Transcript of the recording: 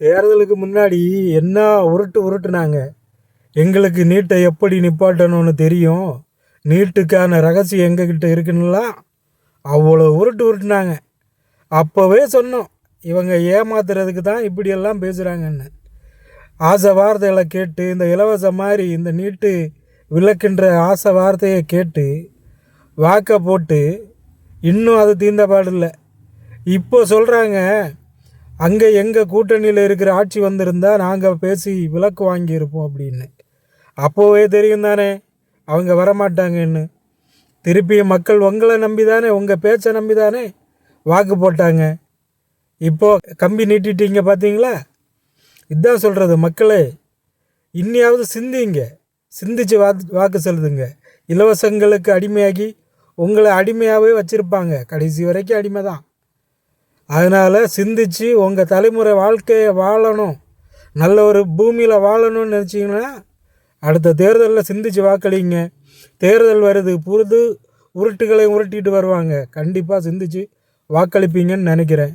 தேர்தலுக்கு முன்னாடி என்ன உருட்டு உருட்டுனாங்க? எங்களுக்கு நீட்டை எப்படி நிப்பாட்டணும்னு தெரியும்? நீட்டுக்கான ரகசியம் எங்ககிட்ட இருக்குன்னுலாம் அவ்வளோ உருட்டு உருட்டுனாங்க. அப்போவே சொன்னோம் இவங்க ஏமாத்துறதுக்கு தான் இப்படியெல்லாம் பேசுகிறாங்கன்னு ஆசை வார்த்தைகளை கேட்டு இந்த இலவச மாதிரி இந்த நீட்டு விளக்குன்ற ஆசை வார்த்தையை கேட்டு வாக்கை போட்டு இன்னும் அது தீர்ந்த பாடில்லை. இப்போ சொல்கிறாங்க அங்கே எங்கள் கூட்டணியில் இருக்கிற ஆட்சி வந்திருந்தால் நாங்கள் பேசி விலக்கு வாங்கியிருப்போம் அப்படின்னு. அப்போவே தெரியும் தானே அவங்க வரமாட்டாங்கன்னு. திருப்பியும் மக்கள் உங்களை நம்பி தானே உங்கள் பேச்சை நம்பி தானே வாக்கு போட்டாங்க. இப்போ கம்பி நீட்டிட்டீங்க பார்த்தீங்களா இதான் சொல்கிறது மக்களே. இன்னியாவது சிந்திங்க சிந்திச்சு வா வாக்கு செலுத்துங்க. இலவசங்களுக்கு அடிமையாகி உங்களை அடிமையாகவே வச்சுருப்பாங்க. கடைசி வரைக்கும் அடிமை தான் அதனால் சிந்திச்சு உங்கள் தலைமுறை வாழ்க்கையை வாழணும். நல்ல ஒரு பூமியில் வாழணும்னு நினச்சிங்கன்னா அடுத்த தேர்தலில் சிந்திச்சு வாக்களிங்க. தேர்தல் வருது புது உருட்டுகளை உருட்டிட்டு வருவாங்க. கண்டிப்பாக சிந்திச்சு வாக்களிப்பீங்கன்னு நினைக்கிறேன்.